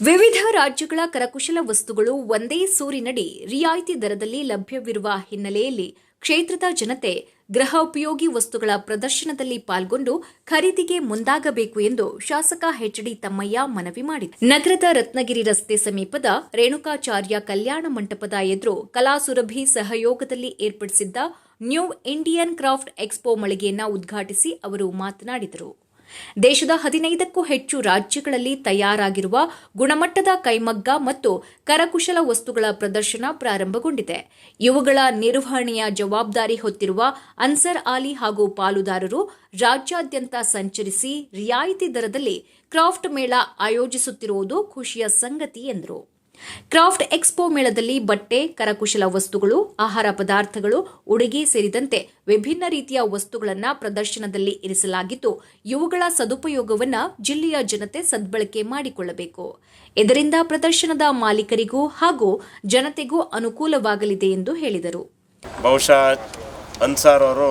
ವಿವಿಧ ರಾಜ್ಯಗಳ ಕರಕುಶಲ ವಸ್ತುಗಳು ಒಂದೇ ಸೂರಿನಡಿ ರಿಯಾಯಿತಿ ದರದಲ್ಲಿ ಲಭ್ಯವಿರುವ ಹಿನ್ನೆಲೆಯಲ್ಲಿ ಕ್ಷೇತ್ರದ ಜನತೆ ಗೃಹ ಉಪಯೋಗಿ ವಸ್ತುಗಳ ಪ್ರದರ್ಶನದಲ್ಲಿ ಪಾಲ್ಗೊಂಡು ಖರೀದಿಗೆ ಮುಂದಾಗಬೇಕು ಎಂದು ಶಾಸಕ ಎಚ್ಡಿ ತಮ್ಮಯ್ಯ ಮನವಿ ಮಾಡಿದರು. ನಗರದ ರತ್ನಗಿರಿ ರಸ್ತೆ ಸಮೀಪದ ರೇಣುಕಾಚಾರ್ಯ ಕಲ್ಯಾಣ ಮಂಟಪದ ಎದುರು ಕಲಾಸುರಭಿ ಸಹಯೋಗದಲ್ಲಿ ಏರ್ಪಡಿಸಿದ್ದ ನ್ಯೂ ಇಂಡಿಯನ್ ಕ್ರಾಫ್ಟ್ ಎಕ್ಸ್ಪೋ ಮಳಿಗೆಯನ್ನ ಉದ್ಘಾಟಿಸಿ ಅವರು ಮಾತನಾಡಿದರು. ದೇಶದ ಹದಿನೈದಕ್ಕೂ ಹೆಚ್ಚು ರಾಜ್ಯಗಳಲ್ಲಿ ತಯಾರಾಗಿರುವ ಗುಣಮಟ್ಟದ ಕೈಮಗ್ಗ ಮತ್ತು ಕರಕುಶಲ ವಸ್ತುಗಳ ಪ್ರದರ್ಶನ ಪ್ರಾರಂಭಗೊಂಡಿದೆ. ಇವುಗಳ ನಿರ್ವಹಣೆಯ ಜವಾಬ್ದಾರಿ ಹೊತ್ತಿರುವ ಅನ್ಸರ್ ಆಲಿ ಹಾಗೂ ಪಾಲುದಾರರು ರಾಜ್ಯಾದ್ಯಂತ ಸಂಚರಿಸಿ ರಿಯಾಯಿತಿ ದರದಲ್ಲಿ ಕ್ರಾಫ್ಟ್ ಮೇಳ ಆಯೋಜಿಸುತ್ತಿರುವುದು ಖುಷಿಯ ಸಂಗತಿ ಎಂದರು. ಕ್ರಾಫ್ಟ್ ಎಕ್ಸ್ಪೋ ಮೇಳದಲ್ಲಿ ಬಟ್ಟೆ, ಕರಕುಶಲ ವಸ್ತುಗಳು, ಆಹಾರ ಪದಾರ್ಥಗಳು, ಉಡುಗೆ ಸೇರಿದಂತೆ ವಿಭಿನ್ನ ರೀತಿಯ ವಸ್ತುಗಳನ್ನು ಪ್ರದರ್ಶನದಲ್ಲಿ ಇರಿಸಲಾಗಿದ್ದು ಇವುಗಳ ಸದುಪಯೋಗವನ್ನು ಜಿಲ್ಲೆಯ ಜನತೆ ಸದ್ಬಳಕೆ ಮಾಡಿಕೊಳ್ಳಬೇಕು. ಇದರಿಂದ ಪ್ರದರ್ಶನದ ಮಾಲೀಕರಿಗೂ ಹಾಗೂ ಜನತೆಗೂ ಅನುಕೂಲವಾಗಲಿದೆ ಎಂದು ಹೇಳಿದರು. ಬಹುಶಃ ಅನ್ಸಾರ್ ಅವರು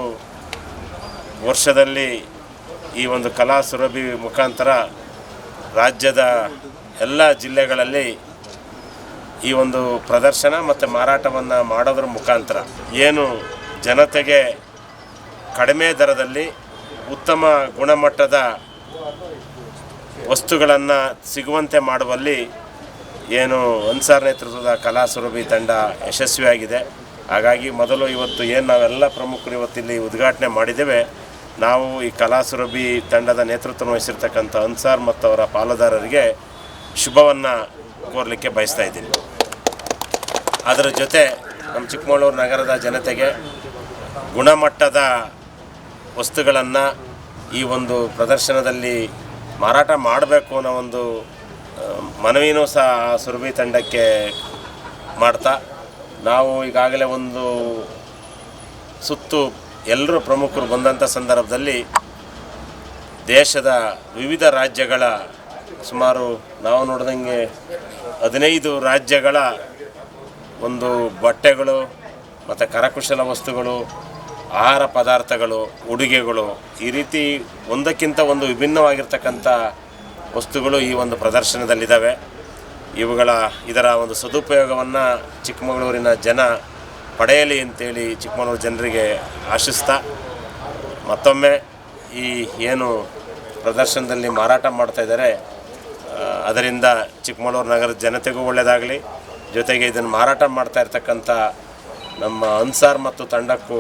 ವರ್ಷದಲ್ಲಿ ಈ ಒಂದು ಕಲಾ ಸುರಭಿ ಮುಖಾಂತರ ರಾಜ್ಯದ ಎಲ್ಲ ಜಿಲ್ಲೆಗಳಲ್ಲಿ ಈ ಒಂದು ಪ್ರದರ್ಶನ ಮತ್ತು ಮಾರಾಟವನ್ನು ಮಾಡೋದ್ರ ಮುಖಾಂತರ ಏನು ಜನತೆಗೆ ಕಡಿಮೆ ದರದಲ್ಲಿ ಉತ್ತಮ ಗುಣಮಟ್ಟದ ವಸ್ತುಗಳನ್ನು ಸಿಗುವಂತೆ ಮಾಡುವಲ್ಲಿ ಏನು ಅನ್ಸಾರ್ ನೇತೃತ್ವದ ಕಲಾ ಸುರಭಿ ತಂಡ ಯಶಸ್ವಿಯಾಗಿದೆ. ಹಾಗಾಗಿ ಮೊದಲು ಇವತ್ತು ಏನು ನಾವೆಲ್ಲ ಪ್ರಮುಖರು ಇವತ್ತಿಲ್ಲಿ ಉದ್ಘಾಟನೆ ಮಾಡಿದ್ದೇವೆ, ನಾವು ಈ ಕಲಾ ಸುರಭಿ ತಂಡದ ನೇತೃತ್ವ ವಹಿಸಿರ್ತಕ್ಕಂಥ ಅನ್ಸಾರ್ ಮತ್ತು ಅವರ ಪಾಲುದಾರರಿಗೆ ಶುಭವನ್ನು ಕೋರಲಿಕ್ಕೆ ಬಯಸ್ತಾ ಇದ್ದೀನಿ. ಅದರ ಜೊತೆ ನಮ್ಮ ಚಿಕ್ಕಮಗಳೂರು ನಗರದ ಜನತೆಗೆ ಗುಣಮಟ್ಟದ ವಸ್ತುಗಳನ್ನು ಈ ಒಂದು ಪ್ರದರ್ಶನದಲ್ಲಿ ಮಾರಾಟ ಮಾಡಬೇಕು ಅನ್ನೋ ಒಂದು ಮನವಿನೂ ಸಹ ಸುರಭಿ ತಂಡಕ್ಕೆ ಮಾಡ್ತಾ, ನಾವು ಈಗಾಗಲೇ ಒಂದು ಸುತ್ತು ಎಲ್ಲರೂ ಪ್ರಮುಖರು ಬಂದಂಥ ಸಂದರ್ಭದಲ್ಲಿ ದೇಶದ ವಿವಿಧ ರಾಜ್ಯಗಳ ಸುಮಾರು ನಾವು ನೋಡಿದಂಗೆ ಹದಿನೈದು ರಾಜ್ಯಗಳ ಒಂದು ಬಟ್ಟೆಗಳು, ಮತ್ತು ಕರಕುಶಲ ವಸ್ತುಗಳು, ಆಹಾರ ಪದಾರ್ಥಗಳು, ಉಡುಗೆಗಳು, ಈ ರೀತಿ ಒಂದಕ್ಕಿಂತ ಒಂದು ವಿಭಿನ್ನವಾಗಿರ್ತಕ್ಕಂಥ ವಸ್ತುಗಳು ಈ ಒಂದು ಪ್ರದರ್ಶನದಲ್ಲಿದ್ದಾವೆ. ಇವುಗಳ, ಇದರ ಒಂದು ಸದುಪಯೋಗವನ್ನು ಚಿಕ್ಕಮಗಳೂರಿನ ಜನ ಪಡೆಯಲಿ ಅಂತೇಳಿ ಚಿಕ್ಕಮಗಳೂರು ಜನರಿಗೆ ಆಶಿಸ್ತಾ, ಮತ್ತೊಮ್ಮೆ ಈ ಏನು ಪ್ರದರ್ಶನದಲ್ಲಿ ಮಾರಾಟ ಮಾಡ್ತಾ ಇದ್ದಾರೆ ಅದರಿಂದ ಚಿಕ್ಕಮಗಳೂರು ನಗರದ ಜನತೆಗೂ ಒಳ್ಳೆಯದಾಗಲಿ ಜೊತೆಗೆ ಇದನ್ನು ಮಾರಾಟ ಮಾಡ್ತಾ ಇರ್ತಕ್ಕಂಥ ನಮ್ಮ ಅನ್ಸಾರ್ ಮತ್ತು ತಂಡಕ್ಕೂ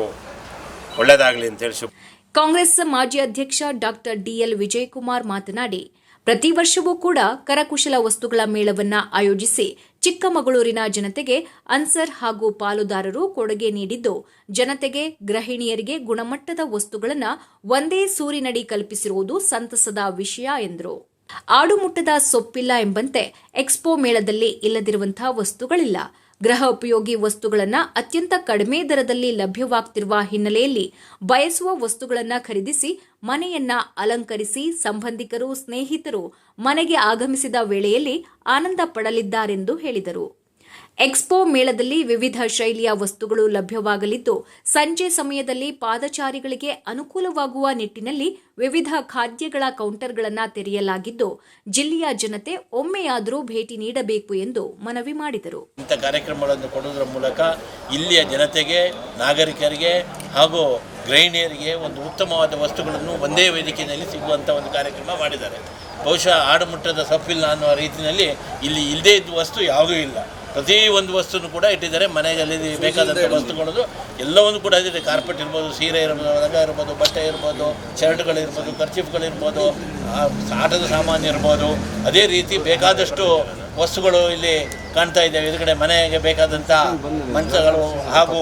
ಒಳ್ಳೆಯದಾಗಲಿ ಅಂತೇಳಿ ಶುಭ ಕಾಂಗ್ರೆಸ್ ಮಾಜಿ ಅಧ್ಯಕ್ಷ ಡಾಕ್ಟರ್ ಡಿಎಲ್ ವಿಜಯಕುಮಾರ್ ಮಾತನಾಡಿ, ಪ್ರತಿ ವರ್ಷವೂ ಕೂಡ ಕರಕುಶಲ ವಸ್ತುಗಳ ಮೇಳವನ್ನ ಆಯೋಜಿಸಿ ಚಿಕ್ಕಮಗಳೂರಿನ ಜನತೆಗೆ ಅನ್ಸರ್ ಹಾಗೂ ಪಾಲುದಾರರು ಕೊಡುಗೆ ನೀಡಿದ್ದು, ಜನತೆಗೆ, ಗೃಹಿಣಿಯರಿಗೆ ಗುಣಮಟ್ಟದ ವಸ್ತುಗಳನ್ನು ಒಂದೇ ಸೂರಿನಡಿ ಕಲ್ಪಿಸಿರುವುದು ಸಂತಸದ ವಿಷಯ ಎಂದರು. ಆಡುಮುಟ್ಟದ ಸೊಪ್ಪಿಲ್ಲ ಎಂಬಂತೆ ಎಕ್ಸ್ಪೋ ಮೇಳದಲ್ಲಿ ಇಲ್ಲದಿರುವಂತಹ ವಸ್ತುಗಳಿಲ್ಲ. ಗೃಹ ಉಪಯೋಗಿ ವಸ್ತುಗಳನ್ನು ಅತ್ಯಂತ ಕಡಿಮೆ ದರದಲ್ಲಿ ಲಭ್ಯವಾಗ್ತಿರುವ ಹಿನ್ನೆಲೆಯಲ್ಲಿ ಬಯಸುವ ವಸ್ತುಗಳನ್ನು ಖರೀದಿಸಿ, ಮನೆಯನ್ನ ಅಲಂಕರಿಸಿ ಸಂಬಂಧಿಕರು, ಸ್ನೇಹಿತರು ಮನೆಗೆ ಆಗಮಿಸಿದ ವೇಳೆಯಲ್ಲಿ ಆನಂದ ಪಡಲಿದ್ದಾರೆಂದು ಹೇಳಿದರು. ಎಕ್ಸ್ಪೋ ಮೇಳದಲ್ಲಿ ವಿವಿಧ ಶೈಲಿಯ ವಸ್ತುಗಳು ಲಭ್ಯವಾಗಲಿದ್ದು, ಸಂಜೆ ಸಮಯದಲ್ಲಿ ಪಾದಚಾರಿಗಳಿಗೆ ಅನುಕೂಲವಾಗುವ ನಿಟ್ಟಿನಲ್ಲಿ ವಿವಿಧ ಖಾದ್ಯಗಳ ಕೌಂಟರ್ಗಳನ್ನು ತೆರೆಯಲಾಗಿದ್ದು, ಜಿಲ್ಲೆಯ ಜನತೆ ಒಮ್ಮೆಯಾದರೂ ಭೇಟಿ ನೀಡಬೇಕು ಎಂದು ಮನವಿ ಮಾಡಿದರು. ಇಂಥ ಕಾರ್ಯಕ್ರಮಗಳನ್ನು ಕೊಡುವುದರ ಮೂಲಕ ಇಲ್ಲಿಯ ಜನತೆಗೆ, ನಾಗರಿಕರಿಗೆ ಹಾಗೂ ಗೃಹಿಣಿಯರಿಗೆ ಒಂದು ಉತ್ತಮವಾದ ವಸ್ತುಗಳನ್ನು ಒಂದೇ ವೇದಿಕೆಯಲ್ಲಿ ಸಿಗುವಂಥ ಒಂದು ಕಾರ್ಯಕ್ರಮ ಮಾಡಿದ್ದಾರೆ. ಬಹುಶಃ ಆಡುಮುಟ್ಟದ ಸೊಪ್ಪಿಲ್ಲ ಅನ್ನುವ ರೀತಿಯಲ್ಲಿ ಇಲ್ಲಿ ಇಲ್ಲದೇ ಇದ್ದ ವಸ್ತು ಯಾವುದೂ ಇಲ್ಲ. ಪ್ರತಿ ಒಂದು ವಸ್ತುನು ಕೂಡ ಇಟ್ಟಿದ್ದಾರೆ. ಮನೆಯಲ್ಲಿ ಬೇಕಾದಂಥ ವಸ್ತುಗಳು ಎಲ್ಲವನ್ನು ಕೂಡ ಇದೆ. ಕಾರ್ಪೆಟ್ ಇರ್ಬೋದು ಸೀರೆ ಇರ್ಬೋದು ರಗ ಇರ್ಬೋದು ಬಟ್ಟೆ ಇರ್ಬೋದು ಶರ್ಟ್ಗಳಿರ್ಬೋದು ಕರ್ಚಿಫ್ಗಳಿರ್ಬೋದು ಆ, ಆಟದ ಸಾಮಾನು ಇರ್ಬೋದು. ಅದೇ ರೀತಿ ಬೇಕಾದಷ್ಟು ವಸ್ತುಗಳು ಇಲ್ಲಿ ಕಾಣ್ತಾ ಇದ್ದಾವೆ ಎದುರುಗಡೆ ಮನೆಗೆ ಬೇಕಾದಂಥ ಮಂಚಗಳು ಹಾಗೂ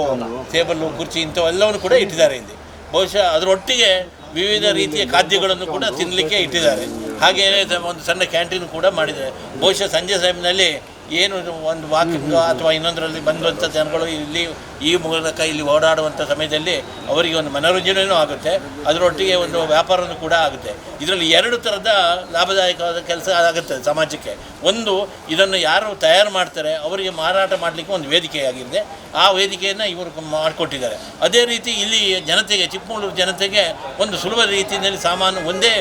ಟೇಬಲ್ಲು ಕುರ್ಚಿ ಇಂಥವೆಲ್ಲವನ್ನು ಕೂಡ ಇಟ್ಟಿದ್ದಾರೆ ಇಲ್ಲಿ. ಬಹುಶಃ ಅದರೊಟ್ಟಿಗೆ ವಿವಿಧ ರೀತಿಯ ಖಾದ್ಯಗಳನ್ನು ಕೂಡ ತಿನ್ನಲಿಕ್ಕೆ ಇಟ್ಟಿದ್ದಾರೆ. ಹಾಗೆಯೇ ಒಂದು ಸಣ್ಣ ಕ್ಯಾಂಟೀನ್ ಕೂಡ ಮಾಡಿದ್ದಾರೆ. ಬಹುಶಃ ಸಂಜೆ ಟೈಮ್ನಲ್ಲಿ ಏನು ಒಂದು ವಾಕಿಂಗ್ ಅಥವಾ ಇನ್ನೊಂದರಲ್ಲಿ ಬಂದಂಥ ಜನಗಳು ಇಲ್ಲಿ ಈ ಮೂಲಕ ಇಲ್ಲಿ ಓಡಾಡುವಂಥ ಸಮಯದಲ್ಲಿ ಅವರಿಗೆ ಒಂದು ಮನೋರಂಜನೆಯೂ ಆಗುತ್ತೆ. ಅದರೊಟ್ಟಿಗೆ ಒಂದು ವ್ಯಾಪಾರನೂ ಕೂಡ ಆಗುತ್ತೆ. ಇದರಲ್ಲಿ ಎರಡು ಥರದ ಲಾಭದಾಯಕವಾದ ಕೆಲಸ ಆಗುತ್ತೆ ಸಮಾಜಕ್ಕೆ. ಒಂದು, ಇದನ್ನು ಯಾರು ತಯಾರು ಮಾಡ್ತಾರೆ, ಅವರಿಗೆ ಮಾರಾಟ ಮಾಡಲಿಕ್ಕೆ ಒಂದು ವೇದಿಕೆಯಾಗಿದೆ. ಆ ವೇದಿಕೆಯನ್ನು ಇವರು ಮಾಡಿಕೊಟ್ಟಿದ್ದಾರೆ. ಅದೇ ರೀತಿ ಇಲ್ಲಿ ಜನತೆಗೆ, ಚಿಕ್ಕಮಗಳೂರು ಜನತೆಗೆ ಒಂದು ಸುಲಭ ರೀತಿಯಲ್ಲಿ ಸಾಮಾನು ಒಂದೇ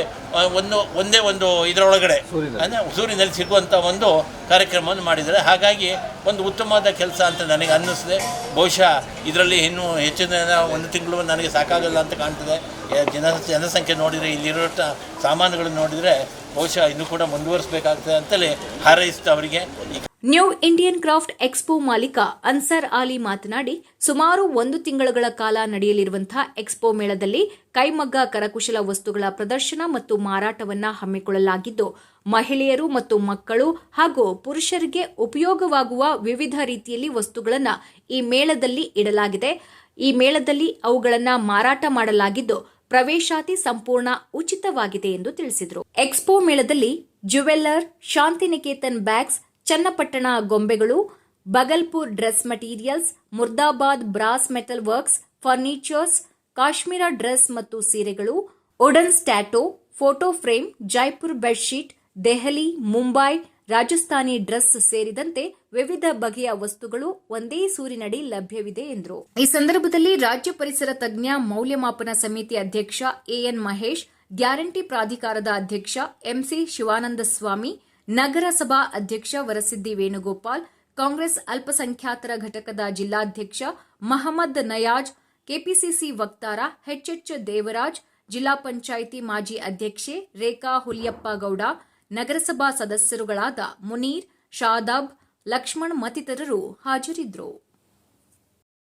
ಒಂದು ಒಂದೇ ಒಂದು ಇದರೊಳಗಡೆ ಅಂದರೆ ಸೂರಿನಲ್ಲಿ ಸಿಗುವಂಥ ಒಂದು ಕಾರ್ಯಕ್ರಮವನ್ನು ಮಾಡಿದ್ದಾರೆ. ಹಾಗಾಗಿ ಒಂದು ಉತ್ತಮವಾದ ಕೆಲಸ ಅಂತ ನನಗೆ ಅನ್ನಿಸಿದೆ ಬಹುಶಃ ಇದರಲ್ಲಿ ಇನ್ನೂ ಹೆಚ್ಚಿನ ಒಂದು ತಿಂಗಳು ನನಗೆ ಸಾಕಾಗಲ್ಲ ಅಂತ ಕಾಣ್ತದೆ. ಜನ ಜನಸಂಖ್ಯೆ ನೋಡಿದರೆ ಇಲ್ಲಿರೋ ಸಾಮಾನುಗಳನ್ನು ನೋಡಿದರೆ ಬಹುಶಃ ಇನ್ನೂ ಕೂಡ ಮುಂದುವರಿಸಬೇಕಾಗ್ತದೆ ಅಂತಲೇ ಹಾರೈಸ್ತು ಅವರಿಗೆ. ನ್ಯೂ ಇಂಡಿಯನ್ ಕ್ರಾಫ್ಟ್ ಎಕ್ಸ್ಪೋ ಮಾಲೀಕ ಅನ್ಸರ್ ಆಲಿ ಮಾತನಾಡಿ, ಸುಮಾರು ಒಂದು ತಿಂಗಳ ಕಾಲ ನಡೆಯಲಿರುವಂತಹ ಎಕ್ಸ್ಪೋ ಮೇಳದಲ್ಲಿ ಕೈಮಗ್ಗ, ಕರಕುಶಲ ವಸ್ತುಗಳ ಪ್ರದರ್ಶನ ಮತ್ತು ಮಾರಾಟವನ್ನ ಹಮ್ಮಿಕೊಳ್ಳಲಾಗಿದ್ದು, ಮಹಿಳೆಯರು ಮತ್ತು ಮಕ್ಕಳು ಹಾಗೂ ಪುರುಷರಿಗೆ ಉಪಯೋಗವಾಗುವ ವಿವಿಧ ರೀತಿಯಲ್ಲಿ ವಸ್ತುಗಳನ್ನು ಈ ಮೇಳದಲ್ಲಿ ಇಡಲಾಗಿದೆ. ಈ ಮೇಳದಲ್ಲಿ ಅವುಗಳನ್ನು ಮಾರಾಟ ಮಾಡಲಾಗಿದ್ದು, ಪ್ರವೇಶಾತಿ ಸಂಪೂರ್ಣ ಉಚಿತವಾಗಿದೆ ಎಂದು ತಿಳಿಸಿದರು. ಎಕ್ಸ್ಪೋ ಮೇಳದಲ್ಲಿ ಜುವೆಲ್ಲರ್, ಶಾಂತಿನಿಕೇತನ್ ಬ್ಯಾಗ್ಸ್ ಚನ್ನಪಟ್ಟಣ ಗೊಂಬೆಗಳು, Bhagalpur dress materials, Moradabad brass metal works, furnitures, Kashmir dress ಮತ್ತು ಸೀರೆಗಳು wooden statue photo frame, Jaipur bedsheet, Delhi, Mumbai, Rajasthani dress ಸೇರಿದಂತೆ ವಿವಿಧ ಬಗೆಯ ವಸ್ತುಗಳು ಒಂದೇ ಸೂರಿನಡಿ ಲಭ್ಯವಿದೆ ಎಂದರು. ಈ ಸಂದರ್ಭದಲ್ಲಿ ರಾಜ್ಯ ಪರಿಸರ ತಜ್ಞ, ಮೌಲ್ಯಮಾಪನ ಸಮಿತಿ ಅಧ್ಯಕ್ಷ ಎಎನ್ ಮಹೇಶ್, ಗ್ಯಾರಂಟಿ ಪ್ರಾಧಿಕಾರದ ಅಧ್ಯಕ್ಷ ಎಂಸಿ ಶಿವಾನಂದ ಸ್ವಾಮಿ ನಗರಸಭಾ ಅಧ್ಯಕ್ಷ ವರಸಿದ್ದಿ ವೇಣುಗೋಪಾಲ್, ಕಾಂಗ್ರೆಸ್ ಅಲ್ಪಸಂಖ್ಯಾತರ ಘಟಕದ ಜಿಲ್ಲಾಧ್ಯಕ್ಷ ಮಹಮ್ಮದ್ ನಯಾಜ್, ಕೆಪಿಸಿಸಿ ವಕ್ತಾರ ಎಚ್ಎಚ್ ದೇವರಾಜ್, ಜಿಲ್ಲಾ ಪಂಚಾಯಿತಿ ಮಾಜಿ ಅಧ್ಯಕ್ಷೆ ರೇಖಾ ಹುಲಿಯಪ್ಪ ಗೌಡ, ನಗರಸಭಾ ಸದಸ್ಯರುಗಳಾದ ಮುನೀರ್, ಶಾದಾಬ್, ಲಕ್ಷ್ಮಣ್ ಮತ್ತಿತರರು ಹಾಜರಿದ್ದರು.